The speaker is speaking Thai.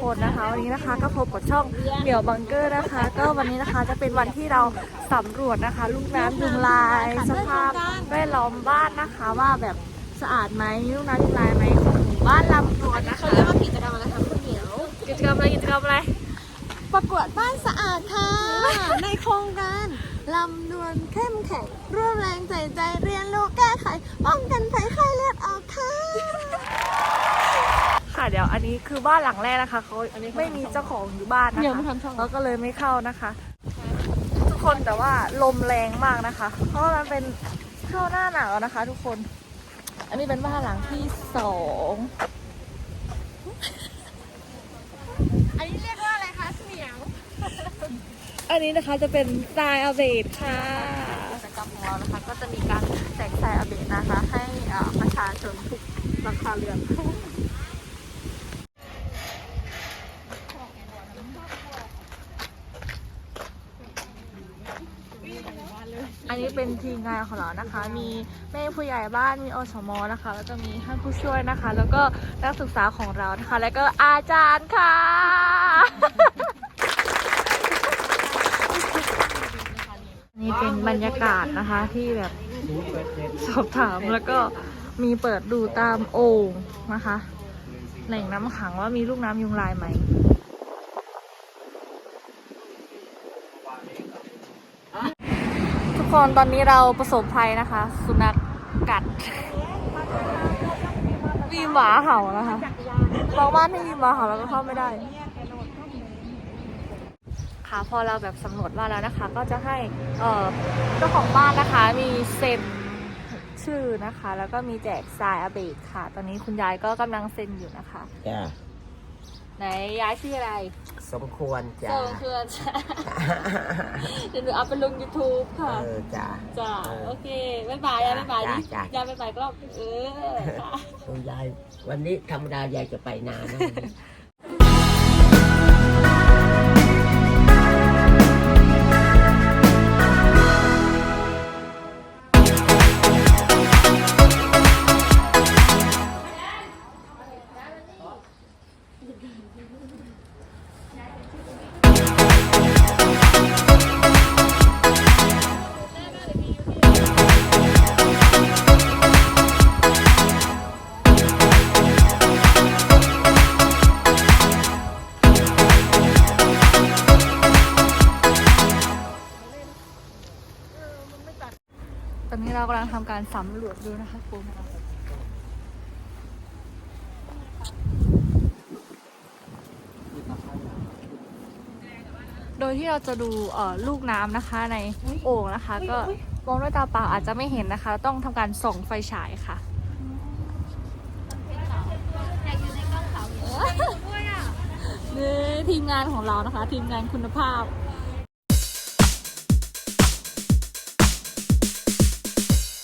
คนนะคะ วันนี้นะคะก็พบกับช่องเหมียวบังเกอร์นะคะ ก็วันนี้นะคะจะเป็นวันที่เราสำรวจนะคะลูกน้ำยุงลายสภาพแวดล้อมบ้านนะคะ ว่าแบบสะอาดไหมมีลูกน้ำยุงลายไหมของหมู่บ้านลำดวนนะคะเขาเรียกว่ากิจกรรมอะไรคะคุณเหมียวกิจกรรมอะไรกิจกรรมอะไรประกวดบ้านสะอาดค่ะในโครงการลำดวนเข้มแข็งร่วมแรงใจใจเรียนรู้แก้ไขป้องกันภัยไข้เลือดออกค่ะค่ะ เดี๋ยวอันนี้คือบ้านหลังแรกนะคะเขาไม่มีเจ้าของอยู่บ้านนะเดี๋ยวคะมาทำช่องเราก็เลยไม่เข้านะคะ ทุกคนแต่ว่าลมแรงมากนะคะ เพราะว่ามันเป็นเข้าหน้าหนาวนะคะ ทุกคน อันนี้เป็นบ้านหลังที่สองอันนี้เรียกว่าอะไรคะเหมียวอันนี้นะคะจะเป็นทรายอาเบดค่ะกิจกรรมของเรานะคะ ก็จะมีการแจกทรายอาเบดนะคะ ให้อ่าประชาชนทุกราคาเรือน นี้เป็นทีมงานของเรานะคะ มีแม่ผู้ใหญ่บ้าน มีอสมนะคะ แล้วก็มีท่านผู้ช่วยนะคะ แล้วก็นักศึกษาของเรานะคะ แล้วก็อาจารย์ค่ะ นี่เป็นบรรยากาศนะคะที่แบบสอบถามแล้วก็มีเปิดดูตามโอ่งนะคะ แหล่งน้ำขังว่ามีลูกน้ำยุงลายไหม กคนตอนนี้เราประสบภัยนะคะ สุนัขกัดมีหมาเห่านะคะบางบ้านที่มีหมาเห่าเราก็เข้าไม่ได้ ค่ะพอเราแบบสำรวจบ้านแล้วนะคะ ก็จะให้เอ่อเจ้าของบ้านนะคะ มีเซ็นชื่อนะคะ แล้วก็มีแจกทรายอาเบดค่ะ ตอนนี้คุณยายก็กำลังเซ็นอยู่นะคะจ้าไหนยายชื่ออะไร สมควรจ้าเจอเพื่อนจ้ะเดี๋ยวหนูเอาไปลง YouTube ค่ะ เออจ้า จ้าเออโอเคบ๊ายบายยายบ๊ายบายดิจ้ะจ้ะ ยายบ๊ายบายก็เออค่ะ คุณยายวันนี้ธรรมดายายจะไปนานนะวันนี้ ตอนนี้เรากำลังทำการสำรวจดูนะคะคุณโดยที่เราจะดูเอ่อลูกน้ำนะคะในโอ่งนะคะ ก็มองด้วยตาเปล่าอาจจะไม่เห็นนะคะ ต้องทำการส่องไฟฉายค่ะนี่ทีมงานของเรานะคะ ทีมงานคุณภาพ